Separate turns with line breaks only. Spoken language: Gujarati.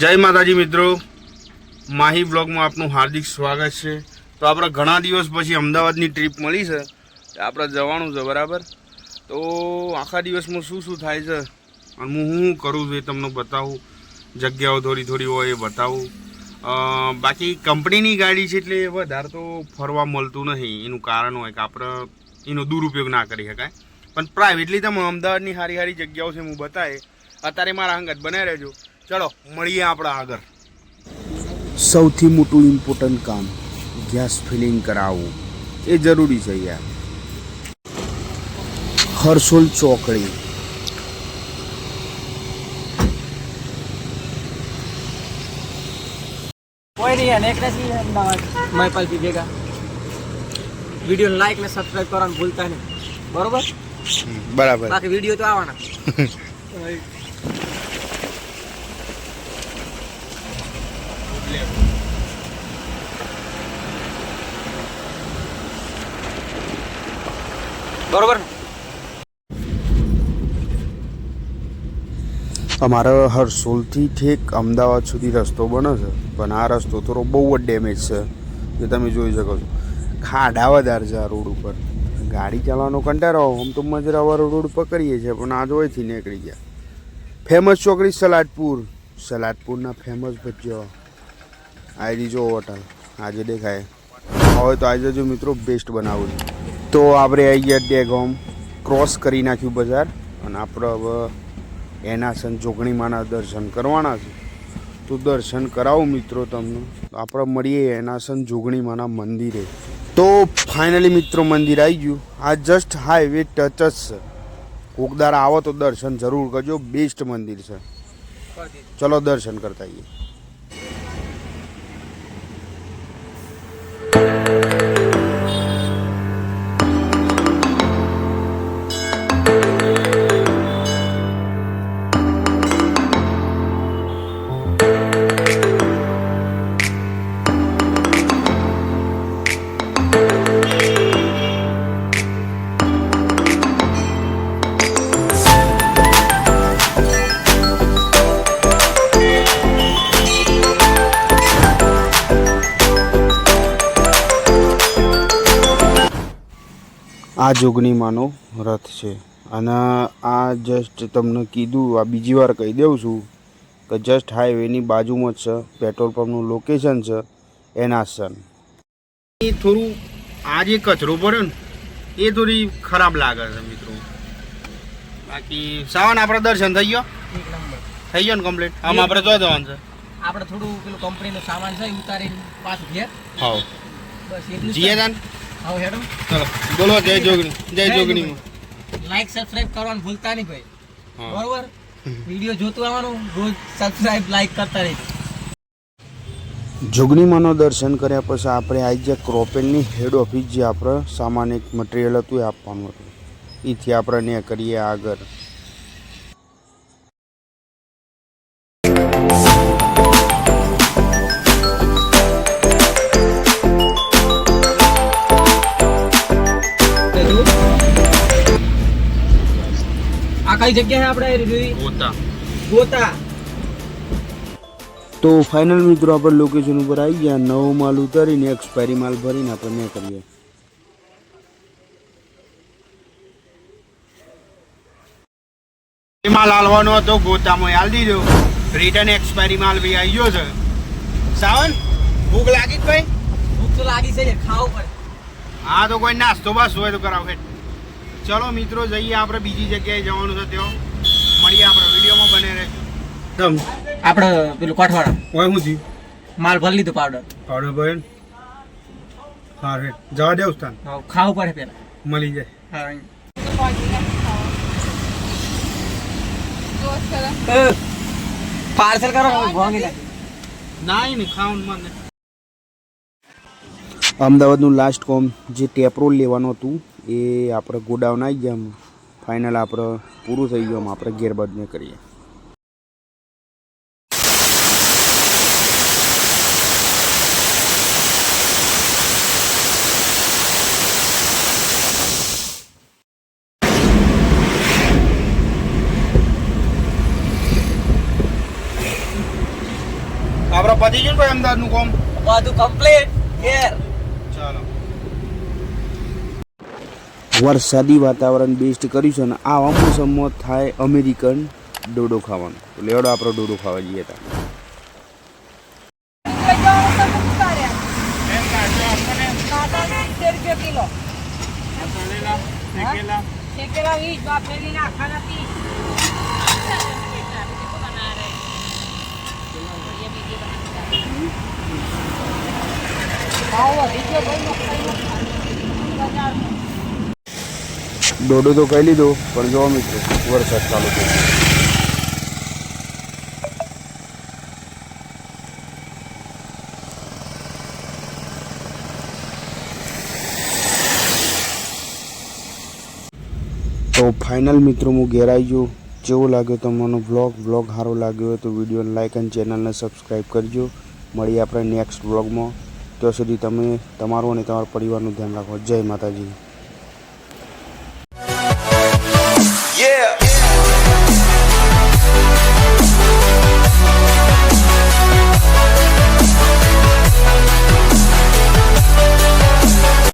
જય માતાજી મિત્રો. માહી બ્લોગમાં આપનું હાર્દિક સ્વાગત છે. તો આપણે ઘણા દિવસ પછી અમદાવાદની ટ્રીપ મળી છે. આપણે જવાનું છે, બરાબર? તો આખા દિવસમાં શું શું થાય છે? અને હું શું કરું છું એ તમને બતાવું. જગ્યાઓ થોડી થોડી હોય એ બતાવું. બાકી કંપનીની ગાડી છે એટલે વધારે તો ફરવા મળતું નથી એનું કારણ હોય કે આપણે એનો દુરુપયોગ ના કરી શકાય. પણ પ્રાઇવેટલી તમે અમદાવાદની સારી સારી જગ્યાઓ છે, હું બતાવે અત્યારે મારા અંગત બનાવી રહેજો. ચલો મળીએ આપણે આગળ
સૌથી મોટું ઇમ્પોર્ટન્ટ કામ ગેસ ફિલિંગ કરાવવું એ જરૂરી છે યાર હર્ષોલ ચોકડી
कोई नहीं है नेक नहीं है अमदावाद મહિપાલ પીજેગા વિડીયો લાઈક ને સબસ્ક્રાઇબ કરવાનું ભૂલતા નહીં બરોબર
બરાબર
બાકી વિડીયો તો આવવાના બરોબર?
અમારે હર્ષોલથી ઠેક અમદાવાદ સુધી રસ્તો બને છે. પણ આ રસ્તો થોડો બહુ જ ડેમેજ છે, જે તમે જોઈ શકો છો. ખાડા વધારે છે આ રોડ ઉપર. ગાડી ચલાવવાનો કંટાળો આમ તો મજરાવાળો રોડ પકડીએ છીએ, પણ આ જોઈથી નીકળી ગયા. ફેમસ ચોકડી સલાડપુર સલાડપુરના ફેમસ ભજીયા. આવી જો હોટલ આજે દેખાય. હવે તો આજે જો મિત્રો બેસ્ટ બનાવું છે. તો આપણે આવી ગયા ડેગોમ ક્રોસ કરી નાખ્યું બજાર. અને આપણે હવે એના સન જોગણીમાના દર્શન કરવાના છે. તો દર્શન કરાવું મિત્રો તમને. આપણે મળીએ એના સન જોગણીમાના મંદિરે. તો ફાઇનલી મિત્રો મંદિર આવી ગયું. આ જસ્ટ હાઈવે ટચ જ છે. કોકદાર આવો તો દર્શન જરૂર કરજો. બેસ્ટ મંદિર છે. ચલો દર્શન કરતા આવીએ આ જોગણીમાંનો રથ છે. અને આ જસ્ટ તમને કીધું આ બીજી વાર કહી દઉં છું કે જસ્ટ હાઈવેની બાજુમાં જ છે પેટ્રોલ પંપનું લોકેશન છે એના સન.
એ થોડું આ જે કચરો પડ્યો ને એ થોડી ખરાબ લાગે છે મિત્રો. બાકી સાવન આપણે દર્શન થઈ ગયો? થઈ ગયો ને કમ્પ્લીટ આમ આપણે જોઈ જવાનું છે.
આપણે થોડું પેલું કંપનીનો સામાન છે ઉતારીને પાછું ઘેર.
હા
બસ એટલું
જીએ
હવે હેડો.
ચલો. બોલો જય જોગણી જય જોગણી.
લાઈક સબસ્ક્રાઇબ કરવાનું ભૂલતા નહીં ભાઈ. બરોબર? વીડિયો જોતું આવવાનું રોજ સબસ્ક્રાઇબ લાઈક કરતા રહી
જોગણીમાંનો દર્શન કર્યા પછી આપણે આવી જે ક્રોપેનની હેડ ઓફિસ જે આપણે સામાનિક મટીરિયલ હતું એ આપવાનું હતું. એથી આપણે ને કરીએ આગળ.
આ કઈ જગ્યા છે આપણે જોઈ?
ગોતા.
ગોતા.
તો ફાઇનલ મિત્રો આપણે લોકેશન ઉપર આવી ગયા નવો માલ ઉતારીને એક્સપાયરી માલ ભરીને આપણે ને કરીએ.
માલ હાલવાનો હતો ગોતામાં હાલ દીધો. રિટર્ન એક્સપાયરી માલ ભાઈ આવી ગયો છે. સાવન ભૂખ લાગી ભાઈ
ભૂખ તો લાગી છે ખાવ પડે.
હા તો કોઈ નાસ્તો બસ હોય તો કરાવ હેઠ. ચલો મિત્રો જઈએ આપણે બીજી જગ્યાએ જવાનું છે ત્યાં. મળીએ આપણે વિડીયોમાં બને રહે તમ
આપણે પેલું કાઠવાડા.
હોય હું થયું
માલ ભરી લીધો પાવડર.
પાવડર ભાઈ હા હેઠ જવા દેવ સ્થાન?
ખાવું પડે પેલા.
મળી જાય.
હા. પાર્સલ કરો ભાંગી નાખી
ના ને ખાવું મને
અમદાવાદનું લાસ્ટ કોમ જે ટેપરોલ લેવાનું હતું એ આપણે ગોડાઉન આવી ગયા ફાઇનલ આપણે પૂરું થઈ ગયું આપણે ગેરબાજને કરીએ.
આપણે પતી ગયું ને અમદાવાદનું કોમ?
બધું કમ્પ્લીટ ઘેર
ચાલો
વરસાદી વાતાવરણ બેસ્ટ કર્યું છે આ આવા મોસમમાં થાય અમેરિકન ડોડો ખાવાનું એટલે લેવડો આપણો ડોડો ખાવા જઈએ હતા
કિલો શેકેલા વીસ બાફેલી મગફળીનો. બજારમાં.
ડોડો તો કહી લીધો પણ જોવા મિત્રો, વરસાદ ચાલુ થયો તો ફાઇનલ મિત્રો, હું ઘેર આવી ગયો. જેવો લાગ્યો મને વ્લોગ વ્લોગ સારો લાગ્યો હોય તો વિડીયોને લાઇક અને ચેનલને સબસ્ક્રાઈબ કરજો. મળીએ આપણે નેક્સ્ટ વ્લોગમાં ત્યાં સુધી તમે, તમારું અને તમારા પરિવારનું ધ્યાન રાખો. જય માતાજી.